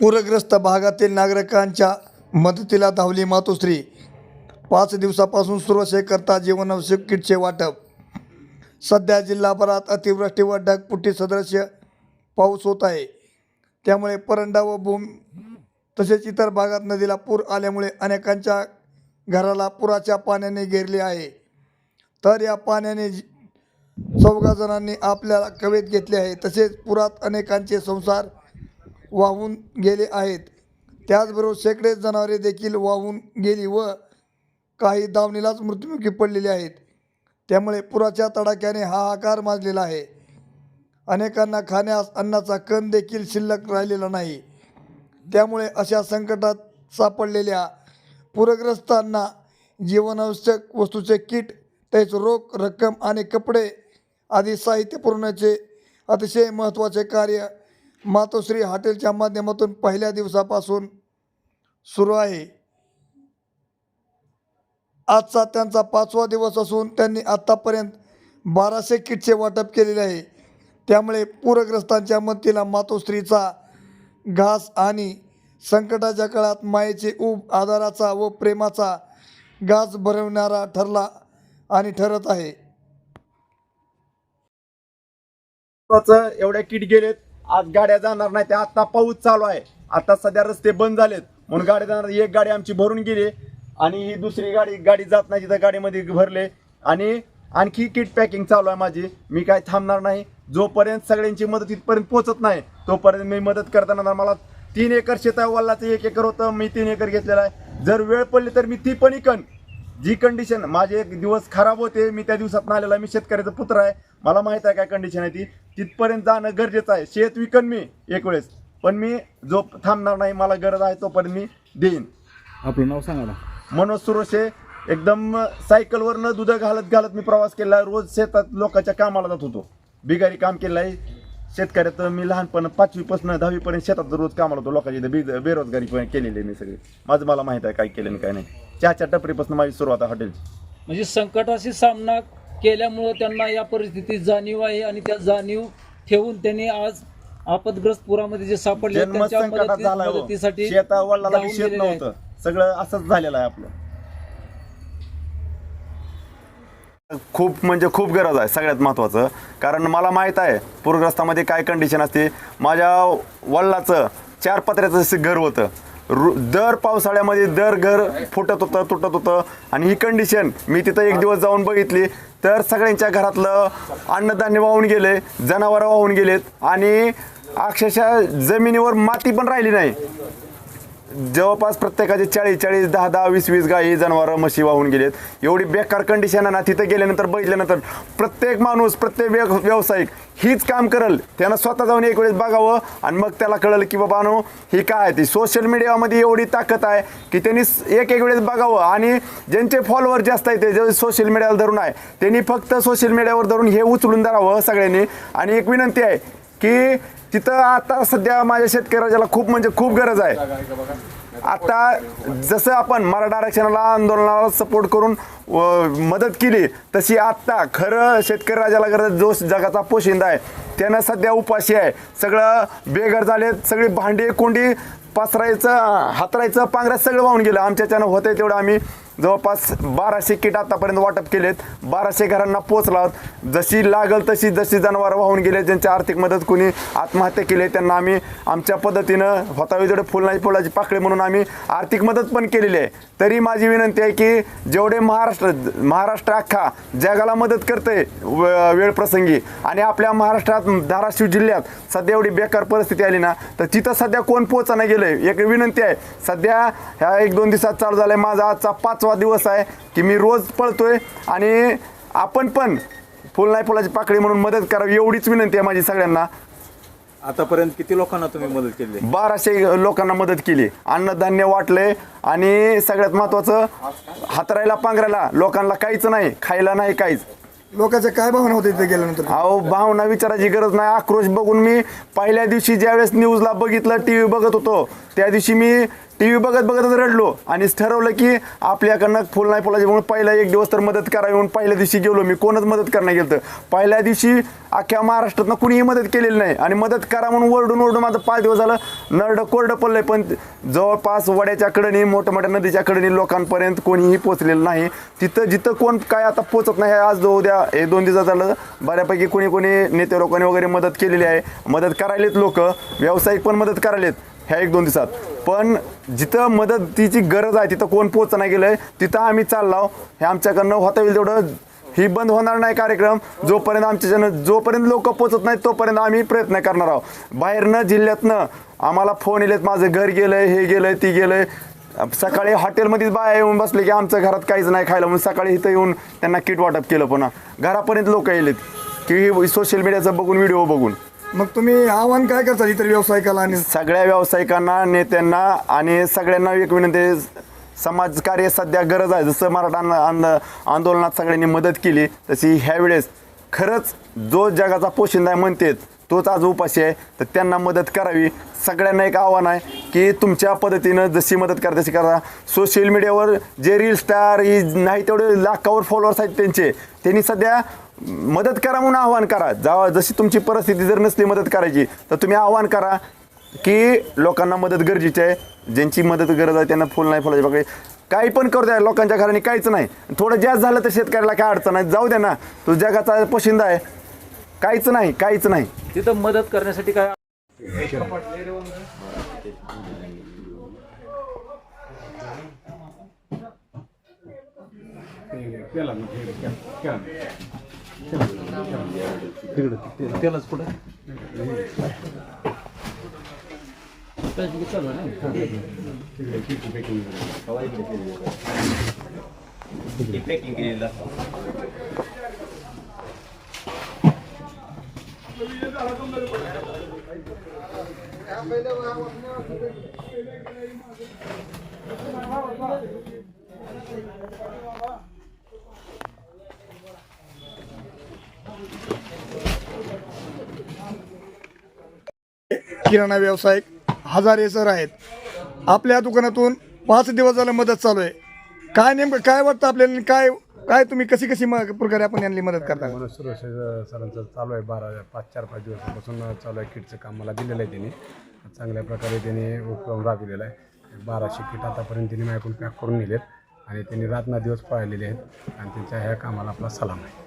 पूरग्रस्त भागातील नागरिकांच्या मदतीला धावली मातोश्री. पाच दिवसापासून सुरू असे करता जीवनावश्यक किटचे वाटप. सध्या जिल्हाभरात अतिवृष्टी व ढगपुटी सदृश्य पाऊस होत आहे. त्यामुळे परंडा व भूम तसेच इतर भागात नदीला पूर आल्यामुळे अनेकांच्या घराला पुराच्या पाण्याने घेरले आहे. तर या पाण्याने चौघा जणांनी आपल्याला कवेत घेतले आहे. तसेच पुरात अनेकांचे संसार वाहून गेले आहेत. त्याचबरोबर शेकडे जनावरे देखील वाहून गेली व काही दावणीलाच मृत्युमुखी पडलेले आहेत. त्यामुळे पुराच्या तडाख्याने हाहाकार माजलेला आहे. अनेकांना खाण्यास अन्नाचा कण देखील शिल्लक राहिलेला नाही. त्यामुळे अशा संकटात सापडलेल्या पूरग्रस्तांना जीवनावश्यक वस्तूचे किट तेच रोख रक्कम आणि कपडे आदी साहित्य पुरवण्याचे अतिशय महत्त्वाचे कार्य मातोश्री हॉटेलच्या माध्यमातून पहिल्या दिवसापासून सुरू आहे. आजचा त्यांचा पाचवा दिवस असून त्यांनी आत्तापर्यंत बाराशे किटचे वाटप केलेले आहे. त्यामुळे पूरग्रस्तांच्या मदतीला मातोश्रीचा घास आणि संकटाच्या काळात मायेचे ऊब आधाराचा व प्रेमाचा घास भरवणारा ठरला आणि ठरत आहे. एवढ्या किट गेलेत. आज गाड्या जाणार नाही त्या आता पाऊस चालू आहे. आता सध्या रस्ते बंद झालेत. म्हणून गाड्या जाणार एक गाडी आमची भरून गेली. आणि ही दुसरी गाडी गाडी जात नाही तिथं गाडीमध्ये भरले. आणि आणखी किट पॅकिंग चालू आहे माझी. मी काय थांबणार नाही. जोपर्यंत सगळ्यांची मदत इथपर्यंत पोहोचत नाही तोपर्यंत मी मदत करताना मला तीन एकर शेत आहे वल्लाचं एक एकर होतं मी तीन एकर घेतलेलं आहे. जर वेळ पडली तर मी ती पण इकन. जी कंडिशन माझे एक दिवस खराब होते मी त्या दिवसात आलेला मी शेतकऱ्याचा पुत्र आहे. मला माहीत आहे काय कंडिशन आहे ती. तिथपर्यंत जाणं गरजेचं आहे. शेत विकन मी एक वेळेस. पण मी जो थांबणार नाही मला गरज आहे तोपर्यंत मी देईन. आपलं नाव सांगा ना. मनोज सुरोशे एकदम सायकलवर न दुध घालत घालत मी प्रवास केला रोज शेतात लोकांच्या कामाला जात होतो. बिगारी काम केलं आहे. शेतकऱ्यात मी लहानपण पाचवीपासून दहावीपर्यंत शेतात रोज कामाला होतो. लोकांची बे बेरोजगारी पण केलेली आहे मी सगळी. माझं मला माहीत आहे काय केलं आणि काय नाही. चहाच्या टपरीपासून माझी सुरुवात आहे हॉटेलची. म्हणजे संकटाशी सामना केल्यामुळं त्यांना या परिस्थितीत जाणीव आहे आणि त्या जाणीव ठेवून त्यांनी आज आपदग्रस्त पुरामध्ये जे सापडले आहेत, जन्म त्यांच्या संकटात मदती- झालाय हो. मदतीसाठी शेता वडिलाला बी धावून शेत गेलेले आहेत. नव्हतं सगळं असंच झालेलं आहे आपलं. खूप म्हणजे खूप गरज आहे सगळ्यात महत्त्वाचं कारण मला माहीत आहे पूरग्रस्तामध्ये काय कंडिशन असते? माझ्या वडिलाचं चार पत्र्याचं असं घर होतं. रु दर पावसाळ्यामध्ये दर घर फुटत होतं तुटत होतं. आणि ही कंडिशन मी तिथं एक दिवस जाऊन बघितली. तर सगळ्यांच्या घरातलं अन्नधान्य वाहून गेले जनावरं वाहून गेलेत. आणि अक्षरशः जमिनीवर माती पण राहिली नाही. जवळपास प्रत्येकाचे चाळीस चाळीस दहा दहा वीस वीस गायी जनावरं म्हशी वाहून गेलेत. एवढी बेकार कंडिशन आहे ना तिथं गेल्यानंतर बघितल्यानंतर प्रत्येक माणूस प्रत्येक व्य- व्यावसायिक हीच काम करल. त्यांना स्वतः जाऊन एक वेळेस बघावं आणि मग त्याला कळलं की बाबा नो ही काय आहे ती? सोशल मीडियामध्ये एवढी ताकद आहे की त्यांनी एक एक वेळेस बघावं आणि ज्यांचे फॉलोअर जास्त आहे ते जे सोशल मीडियावर धरून आहे त्यांनी फक्त सोशल मीडियावर धरून हे उचलून धरावं सगळ्यांनी. आणि एक विनंती आहे की तिथं आता सध्या माझ्या शेतकऱ्याला खूप म्हणजे खूप गरज आहे. आता जसं आपण मराठा आरक्षणाला आंदोलनाला सपोर्ट करून व मदत केली तशी आत्ता खरं शेतकरी राजाला गरज जो जगाचा पोशिंदा आहे त्यानं सध्या उपाशी आहे. सगळं बेघर झाले सगळी भांडी कोंडी पसरायचं हातरायचं पांघरायचं सगळं वाहून गेलं. आमच्याच्यानं होतंय तेवढं आम्ही जवळपास बाराशे किट आतापर्यंत वाटप केलेत. बाराशे घरांना पोचला जशी लागल तशी जशी जनावरं वाहून गेले ज्यांची आर्थिक मदत कोणी आत्महत्या केली त्यांना आम्ही आमच्या पद्धतीनं होतावी जेवढे फुलनाची फुलाची पाकळी म्हणून आम्ही आर्थिक मदत पण केलेली आहे. तरी माझी विनंती आहे की जेवढे महाराष्ट्र महाराष्ट्र अख्खा जगाला मदत करते वेळ प्रसंगी आणि आपल्या महाराष्ट्रात धाराशिव जिल्ह्यात सध्या एवढी बेकार परिस्थिती आली ना तर तिथं सध्या कोण पोचायला गेलं एक विनंती आहे. सध्या ह्या एक दोन दिवसात चालू झालं आहे माझा आजचा पाच पाचवा दिवस आहे की मी रोज पळतोय आणि आपण पण फुल नाही फुलाची पाकळी म्हणून मदत करावी एवढीच विनंती आहे माझी सगळ्यांना. आतापर्यंत किती लोकांना तुम्ही मदत केली? बाराशे लोकांना मदत केली. अन्नधान्य वाटले आणि सगळ्यात महत्वाचं हातरायला पांघरायला लोकांना काहीच नाही खायला नाही काहीच. लोकांच्या काय भावना होते तिथे गेल्यानंतर? अहो भावना विचारायची गरज नाही. आक्रोश बघून मी पहिल्या दिवशी ज्यावेळेस न्यूजला बघितलं टी व्ही बघत होतो त्या दिवशी मी टी व्ही बघत बघतच रडलो. आणि ठरवलं की आपल्याकडनं फुल नाही फुलाची म्हणून पहिला एक दिवस तर मदत करावी म्हणून पहिल्या दिवशी गेलो मी. कोणच मदत करण्यात गेलं तर? पहिल्या दिवशी अख्ख्या महाराष्ट्रातनं कुणीही मदत केलेली नाही. आणि मदत करा म्हणून ओरडून ओरडून माझं पाच दिवस झालं नरडं कोरडं पडलंय. पण जवळपास वड्याच्या कडेने मोठ्या मोठ्या नदीच्या कडेने लोकांपर्यंत कोणीही पोचलेलं नाही. तिथं जिथं कोण काय आता पोचत नाही आज जो उद्या हे दोन दिवसात झालं बऱ्यापैकी कोणी कोणी नेते लोकांनी वगैरे मदत केलेली आहे. मदत करायलेत लोक. व्यावसायिक पण मदत करायलेत. ह्या एक दोन दिवसात. पण जिथं मदतीची गरज आहे तिथं कोण पोच नाही गेलंय तिथं आम्ही चाललो हे आमच्याकडनं होता येईल तेवढं ही बंद होणार नाही कार्यक्रम. जोपर्यंत आमच्याच्यानं जोपर्यंत लोक पोचत नाहीत तोपर्यंत आम्ही प्रयत्न करणार आहोत. बाहेरनं जिल्ह्यातनं आम्हाला फोन येलेत माझं घर गेलंय हे गेलंय ती गेलंय. सकाळी हॉटेलमध्येच बाया येऊन बसले की आमच्या घरात काहीच नाही खायला. म्हणून सकाळी इथं येऊन त्यांना किट वाटप केलं पुन्हा. घरापर्यंत लोक येलेत. की सोशल मीडियाचं बघून व्हिडिओ बघून. मग तुम्ही आव्हान काय करता इतर व्यावसायिकाला आणि सगळ्या व्यावसायिकांना नेत्यांना आणि सगळ्यांना एक विनंती आहे, समाजकार्य सध्या गरज आहे. जसं मराठा आंद- आंद- आंदोलनात सगळ्यांनी मदत केली तशी ह्यावेळेस खरंच जो जगाचा पोशिंदा आहे म्हणतेत तोच आज उपाशी आहे. तर त्यांना मदत करावी. सगळ्यांना एक आव्हान आहे की तुमच्या पद्धतीनं जशी मदत करा तशी करा. सोशल मीडियावर जे रील स्टार ही नाही तेवढे लाखावर फॉलोअर्स आहेत त्यांचे. त्यांनी सध्या मदत करा म्हणून आव्हान करा. जेव्हा जशी तुमची परिस्थिती जर नसली मदत करायची तर तुम्ही आव्हान करा की लोकांना मदत गरजेची आहे. ज्यांची मदत गरज आहे त्यांना फुल नाही फुलाची बाकी काही पण करू द्या लोकांच्या घराने काहीच नाही. थोडं जास्त झालं तर शेतकऱ्याला काय अडचण नाही. जाऊ द्या ना तो जगाचा पोशिंदा आहे. काहीच नाही काहीच नाही. तिथं मदत करण्यासाठी काय Telas por किराणा व्यावसायिक हजारे सर आहेत. आपल्या दुकानातून पाच दिवस झालं मदत चालू आहे. काय नेमकं काय वाटतं आपल्याला काय काय तुम्ही कशी कशी म- प्रकारे आपण यांनी मदत करता? मनोज सुरेश सरांचं चालू आहे. बारा पाच चार पाच दिवसापासून चालू आहे किटचं काम मला दिलेलं आहे त्यांनी. चांगल्या प्रकारे त्यांनी उपक्रम राबविलेला आहे. बाराशे किट आतापर्यंत त्यांनी माझ्याकडून पॅक करून नेलेत आणि त्यांनी रातना दिवस पाळलेले आहेत. आणि त्यांच्या ह्या कामाला आपला सलाम आहे.